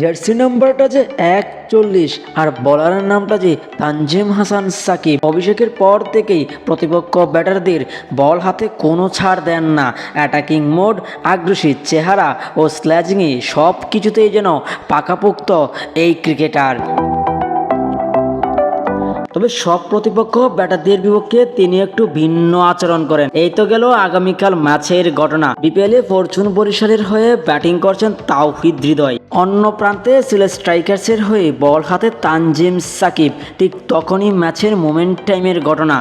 Jersey নাম্বারটা যে একচল্লিশ আর বলারের নামটা যে তানজিম হাসান সাকিব। অভিষেকের পর থেকেই প্রতিপক্ষ ব্যাটারদের বল হাতে কোনো ছাড় দেন না। অ্যাটাকিং মোড আগ্রাসী চেহারা ও স্ল্যাজিংয়ে সব কিছুতেই যেন পাকাপোক্ত এই ক্রিকেটার। তবে সব প্রতিপক্ষ ব্যাটারদের বিপক্ষে তিনি একটু ভিন্ন আচরণ করেন। এই তো গেল আগামীকাল ম্যাচের ঘটনা। বিপিএলে ফরচুন বরিশালের হয়ে ব্যাটিং করছেন তাওহিদ হৃদয়। অন্য প্রান্তে সিলেট স্ট্রাইকার্সের হয়ে বল হাতে তানজিম সাকিব। ঠিক তখনই ম্যাচের মোমেন্ট টাইমের ঘটনা।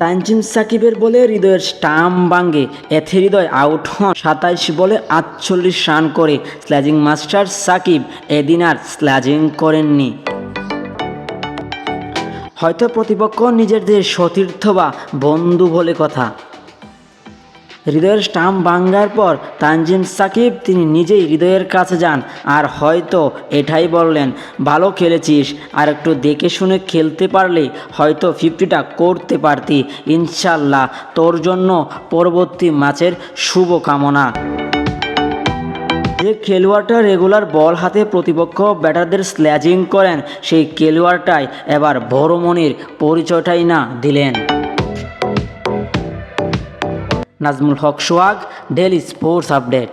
তানজিম সাকিবের বলে হৃদয়ের স্টাম্প বাঙ্গে এথে হৃদয় আউট হন সাতাইশ বলে আটচল্লিশ রান করে। স্ল্যাজিং মাস্টার সাকিব এদিন আর স্ল্যাজিং করেননি। হয়তো প্রতিপক্ষ নিজেদের সতীর্থ বা বন্ধু বলে কথা। হৃদয়ের স্টাম্প ভাঙ্গার পর তানজিম সাকিব, তিনি নিজেই হৃদয়ের কাছে যান। আর হয়তো এটাই বললেন, ভালো খেলেছিস, আর একটু দেখে শুনে খেলতে পারলে হয়তো ফিফটিটা করতে পারতি। ইনশাল্লাহ তোর জন্য পরবর্তী ম্যাচের শুভকামনা। যে খেলোয়াড়টা রেগুলার বল হাতে প্রতিপক্ষ ব্যাটারদের স্ল্যাজিং করেন, সেই খেলোয়াড়টাই এবার বড়মনির পরিচয়টাই না দিলেন। Nazmul Haque Sohag daily sports update